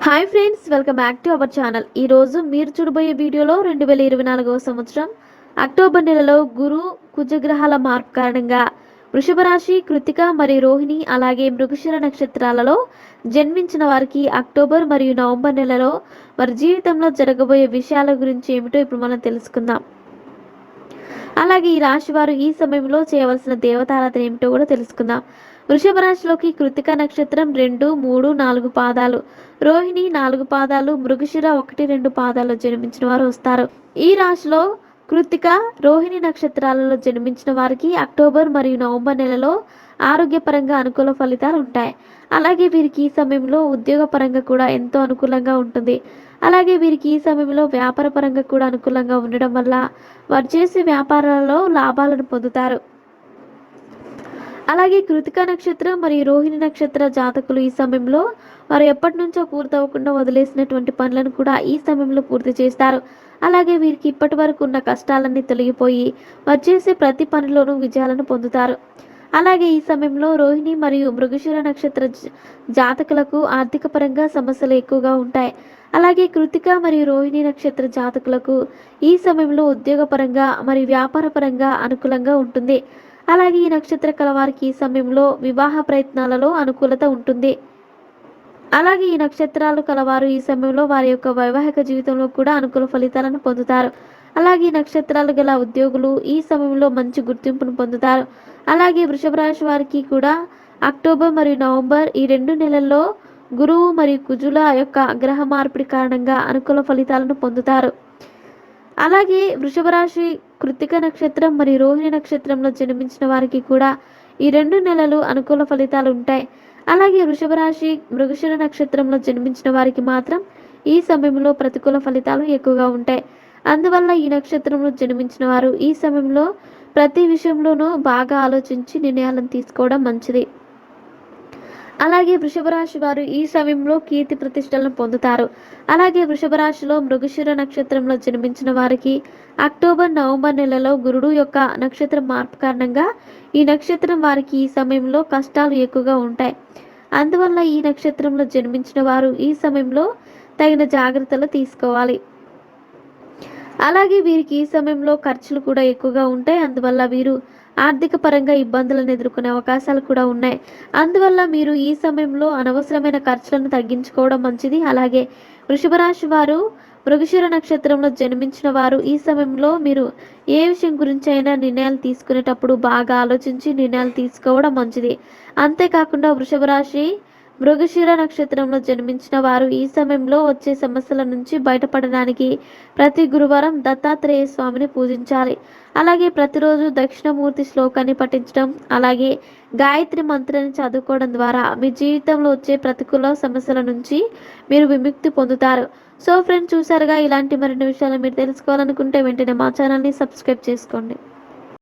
Hi friends welcome back to our channel ఈరోజు మీరు చూడబోయే వీడియోలో రెండు వేల ఇరవై నాలుగవ సంవత్సరం అక్టోబర్ నెలలో గురు కుజగ్రహాల మార్పు కారణంగా వృషభ రాశి కృతిక మరియు రోహిణి అలాగే మృగశిర నక్షత్రాలలో జన్మించిన వారికి అక్టోబర్ మరియు నవంబర్ నెలలో వారి జీవితంలో జరగబోయే విషయాల గురించి ఏమిటో ఇప్పుడు మనం తెలుసుకుందాం. అలాగే ఈ రాశి వారు ఈ సమయంలో చేయవలసిన దేవతారాధన ఏమిటో కూడా తెలుసుకుందాం. వృషభ రాశిలోకి కృతిక నక్షత్రం రెండు మూడు నాలుగు పాదాలు. రోహిణి నాలుగు పాదాలు మృగశిర ఒకటి రెండు పాదాలు జన్మించిన వారు వస్తారు. ఈ రాశిలో కృత్తిక రోహిణి నక్షత్రాలలో జన్మించిన వారికి అక్టోబర్ మరియు నవంబర్ నెలలో ఆరోగ్యపరంగా అనుకూల ఫలితాలు ఉంటాయి. అలాగే వీరికి ఈ సమయంలో ఉద్యోగపరంగా కూడా ఎంతో అనుకూలంగా ఉంటుంది. అలాగే వీరికి ఈ సమయంలో వ్యాపార పరంగా కూడా అనుకూలంగా ఉండడం వల్ల వారు చేసే వ్యాపారాలలో లాభాలను పొందుతారు. అలాగే కృతిక నక్షత్రం మరియు రోహిణి నక్షత్ర జాతకులు ఈ సమయంలో వారు ఎప్పటి నుంచో పూర్తవ్వకుండా వదిలేసినటువంటి పనులను కూడా ఈ సమయంలో పూర్తి చేస్తారు. అలాగే వీరికి ఇప్పటి వరకు ఉన్న కష్టాలన్నీ తొలగిపోయి వారు చేసే ప్రతి పనిలోనూ విజయాలను పొందుతారు. అలాగే ఈ సమయంలో రోహిణి మరియు మృగశిర నక్షత్ర జాతకులకు ఆర్థిక పరంగా సమస్యలు ఎక్కువగా ఉంటాయి. అలాగే కృతిక మరియు రోహిణి నక్షత్ర జాతకులకు ఈ సమయంలో ఉద్యోగపరంగా మరియు వ్యాపారపరంగా అనుకూలంగా ఉంటుంది. అలాగే ఈ నక్షత్ర కలవారికి ఈ సమయంలో వివాహ ప్రయత్నాలలో అనుకూలత ఉంటుంది. అలాగే ఈ నక్షత్రాలు కలవారు ఈ సమయంలో వారి యొక్క వైవాహిక జీవితంలో కూడా అనుకూల ఫలితాలను పొందుతారు. అలాగే ఈ నక్షత్రాలు గల ఉద్యోగులు ఈ సమయంలో మంచి గుర్తింపును పొందుతారు. అలాగే వృషభ రాశి వారికి కూడా అక్టోబర్ మరియు నవంబర్ ఈ రెండు నెలల్లో గురువు మరియు కుజుల యొక్క గ్రహ మార్పిడి కారణంగా అనుకూల ఫలితాలను పొందుతారు. అలాగే వృషభ రాశి కృతిక నక్షత్రం మరియు రోహిణి నక్షత్రంలో జన్మించిన వారికి కూడా ఈ రెండు నెలలు అనుకూల ఫలితాలు ఉంటాయి. అలాగే వృషభ రాశి మృగశిర నక్షత్రంలో జన్మించిన వారికి మాత్రం ఈ సమయంలో ప్రతికూల ఫలితాలు ఎక్కువగా ఉంటాయి. అందువల్ల ఈ నక్షత్రంలో జన్మించిన వారు ఈ సమయంలో ప్రతి విషయంలోనూ బాగా ఆలోచించి నిర్ణయాలను తీసుకోవడం మంచిది. అలాగే వృషభ రాశి వారు ఈ సమయంలో కీర్తి ప్రతిష్టలను పొందుతారు. అలాగే వృషభ రాశిలో మృగశిర నక్షత్రంలో జన్మించిన వారికి అక్టోబర్ నవంబర్ నెలలో గురుడు యొక్క నక్షత్రం మార్పు కారణంగా ఈ నక్షత్రం వారికి ఈ సమయంలో కష్టాలు ఎక్కువగా ఉంటాయి. అందువల్ల ఈ నక్షత్రంలో జన్మించిన వారు ఈ సమయంలో తగిన జాగ్రత్తలు తీసుకోవాలి. అలాగే వీరికి ఈ సమయంలో ఖర్చులు కూడా ఎక్కువగా ఉంటాయి. అందువల్ల వీరు ఆర్థిక పరంగా ఇబ్బందులను ఎదుర్కొనే అవకాశాలు కూడా ఉన్నాయి. అందువల్ల మీరు ఈ సమయంలో అనవసరమైన ఖర్చులను తగ్గించుకోవడం మంచిది. అలాగే వృషభరాశి వారు మృగశిర నక్షత్రంలో జన్మించిన వారు ఈ సమయంలో మీరు ఏ విషయం గురించి అయినా నిర్ణయాలు తీసుకునేటప్పుడు బాగా ఆలోచించి నిర్ణయాలు తీసుకోవడం మంచిది. అంతేకాకుండా వృషభ రాశి మృగశిర నక్షత్రంలో జన్మించిన వారు ఈ సమయంలో వచ్చే సమస్యల నుంచి బయటపడడానికి ప్రతి గురువారం దత్తాత్రేయ స్వామిని పూజించాలి. అలాగే ప్రతిరోజు దక్షిణమూర్తి శ్లోకాన్ని పఠించడం అలాగే గాయత్రి మంత్రాన్ని చదువుకోవడం ద్వారా మీ జీవితంలో వచ్చే ప్రతికూల సమస్యల నుంచి మీరు విముక్తి పొందుతారు. సో ఫ్రెండ్స్ చూసారుగా ఇలాంటి మరిన్ని విషయాలు మీరు తెలుసుకోవాలనుకుంటే వెంటనే మా ఛానల్ని సబ్స్క్రైబ్ చేసుకోండి.